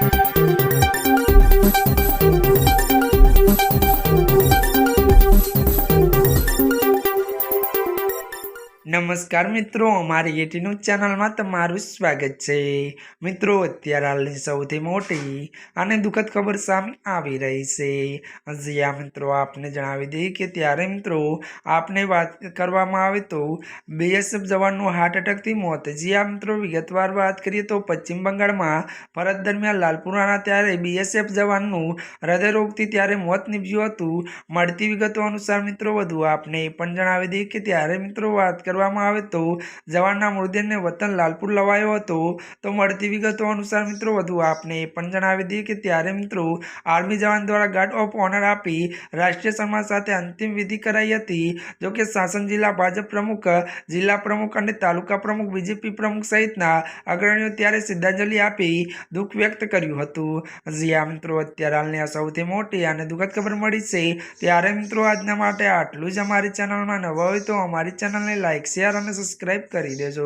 Thank you. નમસ્કાર મિત્રો, અમારી એટી ન્યૂઝ ચેનલમાં તમારું સ્વાગત છે. મિત્રો, અત્યારે હાલની સૌથી મોટી અને દુઃખદ ખબર સામે આવી રહી છે. જ્યાં મિત્રો, આપને જણાવી દઈએ કે ત્યારે, મિત્રો, આપને વાત કરવામાં આવે તો બીએસએફ જવાનનું હાર્ટ એટેકથી મોત. જ્યાં મિત્રો, વિગતવાર વાત કરીએ તો પશ્ચિમ બંગાળમાં ફરજ દરમિયાન લાલપુરાના ત્યારે બીએસએફ જવાનનું હૃદયરોગથી ત્યારે મોત નીપજ્યું હતું. મળતી વિગતો અનુસાર, મિત્રો, વધુ આપને એ પણ જણાવી દઈએ કે ત્યારે, મિત્રો, વાત કરવામાં આવે તો જવાનના મૃતદેહને વતન લાલપુર લવાયો હતો. તો મળતી વિગતો અનુસાર મિત્રો વધુ આપને એ પણ જણાવી દઈએ કે ત્યારે મિત્રો આર્મી જવાન દ્વારા ગાર્ડ ઓફ ઓનર આપી રાષ્ટ્રીય સન્માન સાથે અંતિમ વિધિ કરાઈ હતી. જોકે શાસન જિલ્લા ભાજપ પ્રમુખ, જિલ્લા પ્રમુખ અને તાલુકા પ્રમુખ બીજેપી પ્રમુખ સહિતના અગ્રણીઓ ત્યારે શ્રદ્ધાંજલિ આપી દુઃખ વ્યક્ત કર્યું હતું. જ્યાં મિત્રો, અત્યારે હાલની આ સૌથી મોટી અને દુઃખદ ખબર મળી છે. ત્યારે મિત્રો આજના માટે આટલું જ અમારી ચેનલમાં નવા હોય તો અમારી ચેનલને લાઈક શેર અને સબસ્ક્રાઈબ કરી દેજો.